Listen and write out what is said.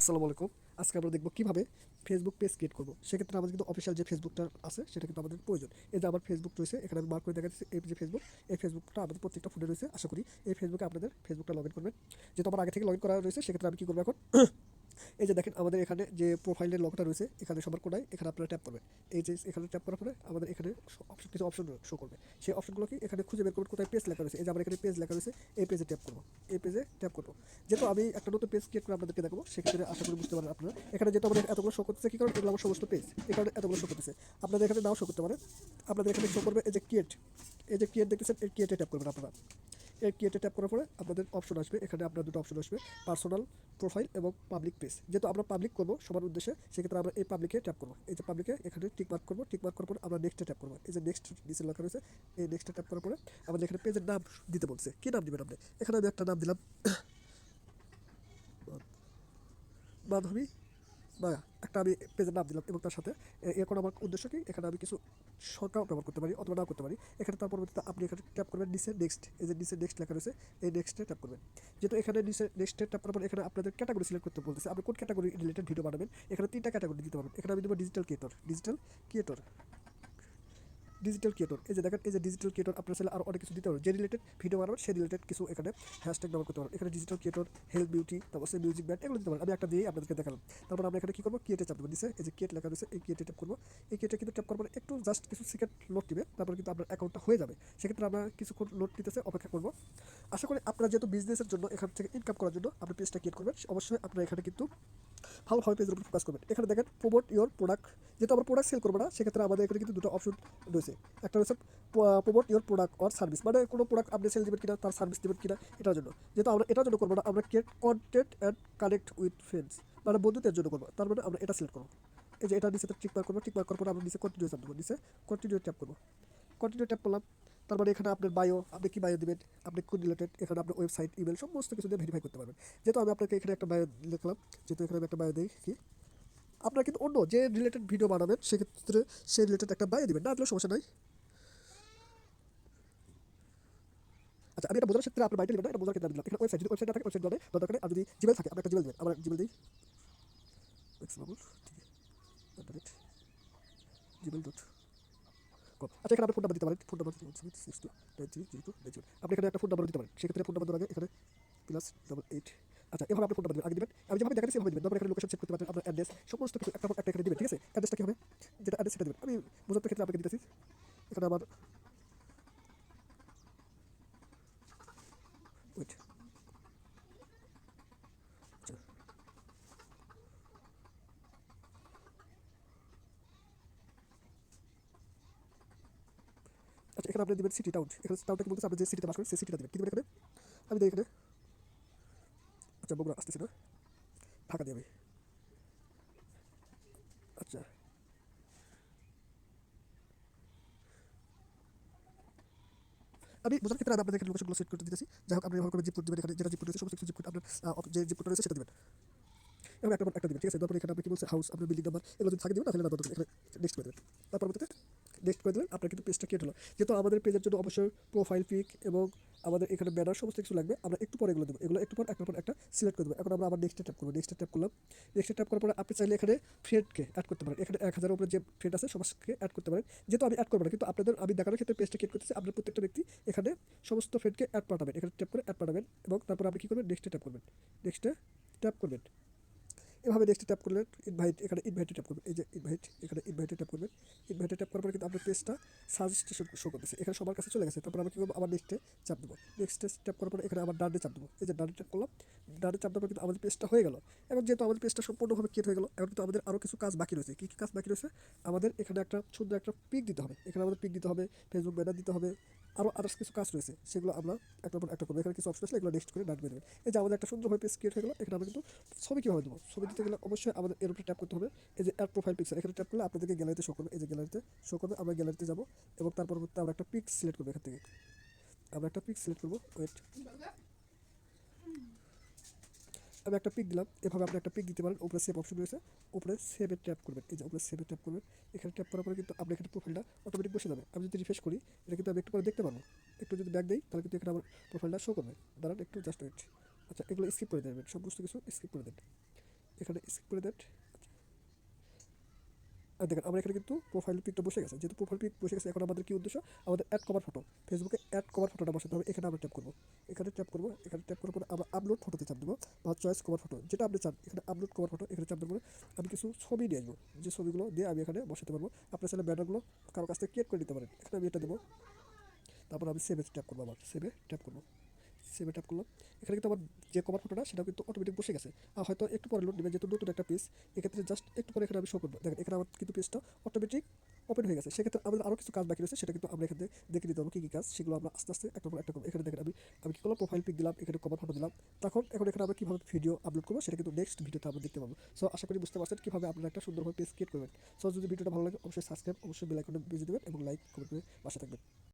আসসালামু আলাইকুম। আজকে আমরা দেখব কীভাবে ফেসবুক পেজ ক্রিয়েট করব। সেক্ষেত্রে আমাদের কিন্তু অফিসিয়াল যে ফেসবুকটা আছে, সেটা কিন্তু আমাদের প্রয়োজন। এই যে আমার ফেসবুক রয়েছে, এখানে আমি মার্ক করে দেখাচ্ছি এই যে ফেসবুক এই ফেসবুকটা আমাদের প্রত্যেকটা ফোনে রয়েছে, আশা করি এই ফেসবুকে আপনাদের ফেসবুকটা লগ ইন করবেন। যেহেতু আমার আগে থেকে লগ ইন করা রয়েছে, সেক্ষেত্রে আমি কী করব এখন? এই যে দেখেন, আমাদের এখানে যে প্রোফাইলের লগটা রয়েছে, এখানে সবার কোনায় এখানে আপনারা ট্যাপ করবেন। এই যে এখানে ট্যাপ করার পরে আমাদের এখানে অপশন কিছু অপশন শো করবে। সেই অপশনগুলো কি এখানে খুঁজে বের করবেন কোথায় পেজ লেখা রয়েছে। এই যে আমার এখানে পেজ লেখা রয়েছে, এই পেজে ট্যাপ করব। এই পেজে ট্যাপ করব। যেহেতু আমি একটা নতুন পেজ ক্রিয়েট করে আপনাদেরকে দেখাবো, সেক্ষেত্রে আশা করি বুঝতে পারেন আপনারা। এখানে যেহেতু আমাদের এতগুলো শো করতেছে, কী কারণ? এগুলো আমার সমস্ত পেজ এখানে এতগুলো শো করতেছে। আপনাদের এখানে নাও শো করতে পারে আপনাদের এখানে শো করবে এই যে ক্রিয়েট এই যে ক্রিয়েট দেখতেছেন, এই ক্রিয়েটে ট্যাপ করবেন আপনারা। এই ক্রিয়েটে ট্যাপ করার পরে আপনাদের অপশন আসবে। এখানে আপনার দুটো অপশন আসবে পার্সোনাল প্রোফাইল এবং পাবলিক পেজ যেহেতু আমরা পাবলিক করব সবার উদ্দেশ্যে, সেক্ষেত্রে আমরা এই পাবলিকে ট্যাপ করব। এই যে পাবলিকে এখানে টিক মার্ক করব টিক মার্ক করার পর আমরা নেক্সটে ট্যাপ করব। এই যে নেক্সট নিচে লেখা রয়েছে, এই নেক্সটে ট্যাপ করার পরে আমাদের এখানে পেজের নাম দিতে বলছে। কী নাম দেবেন আপনি? এখানে আমি একটা নাম দিলাম মাধবী বা একটা আমি পেজের নাম দিলাম এবং তার সাথে এখন আমার উদ্দেশ্য কি? এখানে আমি কিছু সংখ্যাও ব্যবহার করতে পারি অথবা নাও করতে পারি। এখানে তার পরবর্তীতে আপনি এখানে ট্যাপ করবেন নিচে নেক্সট এই যে নিচে নেক্সট লেখা রয়েছে, এই নেক্সটে ট্যাপ করবেন। যেহেতু এখানে নিচে নেক্সটে ট্যাপ করার পর এখানে আপনাদের ক্যাটাগরি সিলেক্ট করতে বলতেছে, আপনি কোন ক্যাটাগরি রিলেটেড ভিডিও বানাবেন? এখানে তিনটা ক্যাটাগরি দিতে পারবেন। এখানে আমি দেবো digital creator digital creator digital creator এই যে দেখেন, এই যে ডিজিটাল ক্রিয়েটর আপনার চাইলে আরও অনেক কিছু দিতে পারবেন যে রিলেটেড ভিডিও বানাবেন সে রিলেটেড কিছু এখানে হ্যাশট্যাগ ব্যবহার করতে পারবেন এখানে ডিজিটাল ক্রিয়েটর হেলথ বিউটি তারপর সে মিউজিক ব্যান্ড এগুলো দিতে পারেন আমি একটা দিয়ে আপনাদেরকে দেখালাম। তারপর আমরা এখানে কী করব? ক্রিয়েটে চাপ দেবো। নিচে এই যে ক্রিয়েট লেখা রয়েছে, এই ক্রিয়েটে ট্যাপ করব। এই ক্রিয়েটে কিন্তু ট্যাপ করবেন একটু জাস্ট কিছু সেকেন্ড লোড দিবে। তারপর কিন্তু আপনার অ্যাকাউন্টটা হয়ে যাবে। সেক্ষেত্রে আমরা কিছুক্ষণ লোড নিতেছে অপেক্ষা করব। আশা করি আপনারা যেহেতু বিজনেসের জন্য এখান থেকে ইনকাম করার জন্য আপনি পেজটা ক্রিয়েট করবেন, অবশ্যই আপনারা এখানে কিন্তু ভালোভাবে পেজের উপর ফোকাস করবেন। এখানে দেখেন প্রোমোট ইওর প্রোডাক্ট যেহেতু আমরা প্রোডাক্ট সেল করব না, সেক্ষেত্রে আমাদের এখানে কিন্তু দুটো অপশন রয়েছে। একটা রয়েছে promote your product or service মানে কোনো প্রোডাক্ট আপনি সেল দেবেন কিনা, তার সার্ভিস দেবেন কিনা, এটার জন্য। যেহেতু আমরা এটার জন্য করব না, আমরা create content and connect with friends মানে বন্ধুদের জন্য করব। তার মানে আমরা এটা সিলেক্ট করব। এই যে এটা নিচে মার্ক করব। টিক মার্ক করার পর আমরা নিচে কন্টিনিউ চাপ দেবো। নিচে কন্টিনিউ ট্যাপ করব। কন্টিনিউ ট্যাপ করলাম। তার মানে এখানে আপনার বায়ো আপনি কি বায়ো দেবেন, আপনি কোন রিলেটেড এখানে আপনার ওয়েবসাইট ইমেল সমস্ত কিছু দিয়ে ভেরিফাই করতে পারবেন। যেহেতু আমি আপনাকে এখানে একটা বায়ো লিখলাম, যেহেতু এখানে আমি একটা বায়ো দিই কি? আপনারা কিন্তু অন্য যে রিলেটেড ভিডিও বানাবেন, সেক্ষেত্রে সেই রিলেটেড একটা বায়ো দিবেন, না দিলেও সমস্যা নাই। আচ্ছা আমি এটা বোঝার ক্ষেত্রে আপনার বাড়িতে নেবেন এটা বোঝার ক্ষেত্রে দিলাম। এখানে ওয়েবসাইট যদি ওয়েবসাইট না থাকে ওয়েবসাইট মানে দরকার যদি জিমেল থাকে আপনি একটা জিমেল দেবেন, আমার জিমেল দিই। ম্যাক্সিমাম জিমেল ডট আচ্ছা এখানে আপনি ফোন নাম্বার দিতে পারেন। Phone number six two nine three zero two nine zero আপনি এখানে একটা ফোন নাম্বার দিতে পারেন। সেক্ষেত্রে ফোন নাম্বার আগে এখানে প্লাস ডাবল এইট আচ্ছা এভাবে আপনি ফোন নাম্বার আগে দিবেন। আমি যেভাবে দেখাচ্ছি, সেভাবে দিবেন। তারপর এখানে লোকেশন চেক করতে পারবেন। আপনার অ্যাড্রেস সমস্ত কিছু একটা একটা এখানে দিবেন, ঠিক আছে? অ্যাড্রেসটা কী হবে? যেটা অ্যাড্রেস সেটা দেবেন। আমি বোঝাতে ক্ষেত্রে আপনাকে দিতেছি। এখানে আমার ওয়েট আচ্ছা এখানে আপনি দেবেন সিটি টাউন এখানে টাউনটাকে বলতেছে, আপনি যে সিটিতে বাস করেন, সেই সিটিটা দেবেন। কী দেবেন এখানে আমি দিই এখানে আচ্ছা বগুড়া আসতেছি না? ঢাকা দিয়ে আমি। আচ্ছা। আমি বোঝার ক্ষেত্রে আপনাদের এখানে লোকেশনগুলো সেট করতে দিতেছি। যাই হোক, আপনি এভাবে করে জিপ কোড দেবেন এখানে। যেটা জিপ কোড রয়েছে, সমস্ত কিছু জিপ কোড আপনার যে জিপ কোডটা রয়েছে, সেটা দেবেন। এবং একটা একটা দেবেন, ঠিক আছে? তারপর এখানে আপনি কি বলছে হাউস আপনার বিল্ডিং নাম্বার এগুলো যদি থাকে দেবেন, তাহলে না এখানে নেক্সট করে দেবেন। তারপর নেক্সট করে দেবেন। আপনার কিন্তু পেজটা ক্রিয়েট হলো। যেহেতু আমাদের পেজের জন্য অবশ্যই প্রোফাইল পিক এবং আমাদের এখানে ব্যানার সমস্ত কিছু লাগবে। আমরা একটু পরে এগুলো দেবো। এগুলো একটু পর, একটার পর একটা সিলেক্ট করে দেবো। এখন আমরা আবার নেক্সটে ট্যাপ করব। নেক্সটে ট্যাপ করলাম। নেক্সটে ট্যাপ করার পরে আপনি চাইলে এখানে ফ্রেন্ডকে অ্যাড করতে পারেন। এখানে এক হাজারের উপরে যে ফ্রেন্ড আছে সবাইকে অ্যাড করতে পারেন। যেহেতু আমি অ্যাড করব না, কিন্তু আপনাদের, আমি দেখানোর ক্ষেত্রে পেজটা ক্রিয়েট করতেছি। আপনার প্রত্যেকটা ব্যক্তি এখানে সমস্ত ফ্রেন্ডকে অ্যাড পাঠাবেন। এখানে ট্যাপ করে অ্যাড পাঠাবেন এবং তারপর আপনি কী করবেন? নেক্সটে ট্যাপ করবেন। নেক্সটে ট্যাপ করবেন। এভাবে নেক্সটে ট্যাপ করলেন ইনভাইট এখানে ইনভাইটে ট্যাপ করবেন এই যে ইনভাইট এখানে ইনভাইটে ট্যাপ করবেন ইনভাইটে ট্যাপ করার পরে কিন্তু আপনার পেজটা সাজেস্টেশন শো করতেছে। এখানে সবার কাছে চলে গেছে। তারপর আমি কী করব? আবার নেক্সটে চাপ দেবো। নেক্সটে ট্যাপ করার পরে এখানে আবার ডানে চাপ দেবো। এই যে ডানে ট্যাপ করলাম, ডানে চাপ দেওয়ার পর কিন্তু আমাদের পেজটা হয়ে গেল। এবং যেহেতু আমাদের পেজটা সম্পূর্ণভাবে ক্রিয়েট হয়ে গেল, এখন কিন্তু আমাদের আরও কিছু কাজ বাকি রয়েছে। কী কী কাজ বাকি রয়েছে? আমাদের এখানে একটা সুন্দর একটা পিক দিতে হবে। এখানে আমাদের পিক দিতে হবে ফেসবুক ব্যানার দিতে হবে আরও আদার্স কিছু কাজ রয়েছে, সেগুলো আমরা একটা পর একটা করব। এখানে কিছু অপশন আছে, এগুলো নেক্সট করে ডান করে দেবেন এই যে আমাদের একটা সুন্দরভাবে পেজ ক্রিয়েট হয়ে গেলো, এখানে আমরা কিন্তু ছবি কীভাবে দেবো ছবি দিতে গেলে অবশ্যই আমাদের এর উপরে ট্যাপ করতে হবে। এই যে অ্যাড প্রোফাইল পিকচার এখানে ট্যাপ করলে আপনাদেরকে গ্যালারিতে শো করবে। এই যে গ্যালারিতে শো করবে, আমরা গ্যালারিতে যাব এবং তারপর আমরা একটা পিক সিলেক্ট করব এখান থেকে। আমরা একটা পিক সিলেক্ট করব ওয়েট আমি একটা পিক দিলাম, এভাবে আপনি একটা পিক দিতে পারেন, উপরে সেভ অপশন রয়েছে, উপরে সেভে ট্যাপ করবেন, এই যে উপরে সেভে ট্যাপ করবেন, এখানে ট্যাপ করার পরে কিন্তু আপনি এখানে প্রোফাইলটা অটোমেটিক বসে যাবে। আমি যদি রিফ্রেশ করি, এটা কিন্তু আমি একটু পরে দেখতে পারব। একটু যদি ব্যাক দিই, তাহলে কিন্তু এখানে আমার প্রোফাইলটা শো করবে। দাঁড়ান একটু জাস্ট ওয়েট আচ্ছা এগুলো স্কিপ করে দেবেন, সমস্ত কিছু স্কিপ করে দেন। এখানে স্কিপ করে দেন। আর দেখেন, আমরা এখানে কিন্তু প্রোফাইল পিকটা বসে গেছে। যেহেতু প্রোফাইল পিক বসে গেছে, এখন আমাদের কি উদ্দেশ্য? আমাদের অ্যাড কভার ফটো ফেসবুকে অ্যাড কভার ফটোটা বসাতে হবে, এখানে আমরা ট্যাপ করব এখানে ট্যাপ করব এখানে ট্যাপ করার পরে আমরা আপলোড ফটোতে চাপ দেবো বা কভার ফটো যেটা আপনি চান, এখানে আপলোড কভার ফটো এখানে চাপ দেবো আমি কিছু ছবি নিয়ে আসব। যে ছবিগুলো দিয়ে আমি এখানে বসাতে পারব। আপনার চাইলে ব্যানারগুলো কারও কাছ থেকে ক্রিয়েট করে নিতে পারেন। এখানে আমি এটা দেবো। তারপর আমি সেভে ট্যাপ করব আবার। সেভে ট্যাপ করব। সেভে ট্যাপ করলাম। এখানে কিন্তু আমার যে কভার ফটোটা সেটা কিন্তু অটোমেটিক বসে গেছে। আর হয়তো একটু পরে লোড নেবে যেহেতু নতুন একটা পেজ এক্ষেত্রে জাস্ট একটু পরে এখানে আমি শো করব। দেখেন, এখানে আমার কিন্তু পেজটা অটোমেটিক ওপেন হয়ে গেছে, সেক্ষেত্রে আমাদের আরও কিছু কাজ বাকি রয়েছে, সেটা কিন্তু আমরা এখানে দেখে নিতে হবে কী কী কাজ, সেগুলো আমরা আস্তে আস্তে একটা একটা এখানে দেখেন আমি আমি কী করলাম প্রোফাইল পিক দিলাম, এখানে কভার ফটো দিলাম। তখন, এখন এখানে আমরা কীভাবে ভিডিও আপলোড করব, সেটা কিন্তু নেক্সট ভিডিওতে আমরা দেখতে পাবো। সো আশা করি বুঝতে পারছেন কীভাবে আপনারা একটা সুন্দরভাবে পেজ ক্রিয়েট করবেন। সো যদি ভিডিওটা ভালো লাগে, অবশ্যই সাবস্ক্রাইব অবশ্যই বেল আইকনে বেজে দেবেন এবং লাইক কমেন্ট করে বাসা থাকবেন।